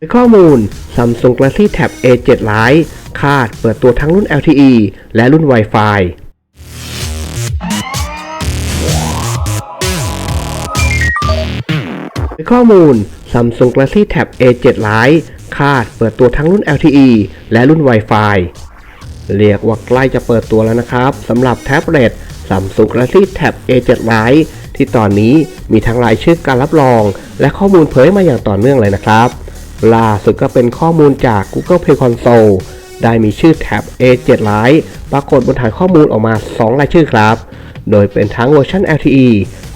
ในข้อมูล Samsung Galaxy Tab A7 Lite คาดเปิดตัวทั้งรุ่น LTE และรุ่น Wi-Fi ในข้อมูล Samsung Galaxy Tab A7 Lite คาดเปิดตัวทั้งรุ่น LTE และรุ่น Wi-Fi เรียกว่าใกล้จะเปิดตัวแล้วนะครับสำหรับแท็บเล็ต Samsung Galaxy Tab A7 Lite ที่ตอนนี้มีทั้งรายชื่อการรับรอง และข้อมูลเผยมาอย่างต่อเนื่องเลยนะครับ ล่าสุดก็เป็นข้อมูลจาก Google Play Console ได้มีชื่อแท็บ A7 Lite ปรากฏบนฐานข้อมูลออกมา 2 รายชื่อครับ โดยเป็นทั้งเวอร์ชัน LTE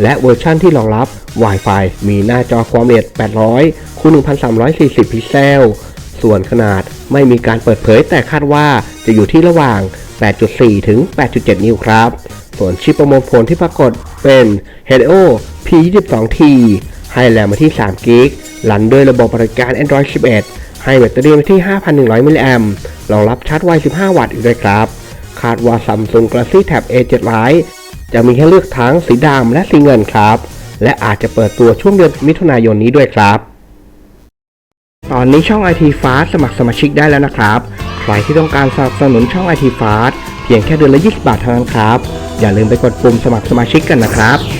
และเวอร์ชันที่รองรับ Wi-Fi มีหน้าจอความละเอียด 800คูณ1340 พิกเซล ส่วนขนาดไม่มีการเปิดเผยแต่คาดว่าจะอยู่ที่ระหว่าง 8.4 ถึง 8.7 นิ้วครับ ส่วนชิปประมวลผลที่ปรากฏเป็น Helio P22T ให้แรมมาที่3กิกรันด้วยระบบบริการ Android 11 ให้แบตเตอรี่มาที่ 5,100 มิลลิแอมรองรับชาร์จไว 15 วัตต์อีกด้วยครับ คาดว่า Samsung Galaxy Tab A7 Lite จะมีให้เลือกทั้งสีดำและสีเงินครับ และอาจจะเปิดตัวช่วงเดือนมิถุนายนนี้ด้วยครับ ตอนนี้ช่อง IT Fast สมัครสมาชิกได้แล้วนะครับ ใครที่ต้องการสนับสนุนช่อง IT Fast เพียงแค่เดือนละ 20 บาทเท่านั้นครับ อย่าลืมไปกดปุ่มสมัครสมาชิกกันนะครับ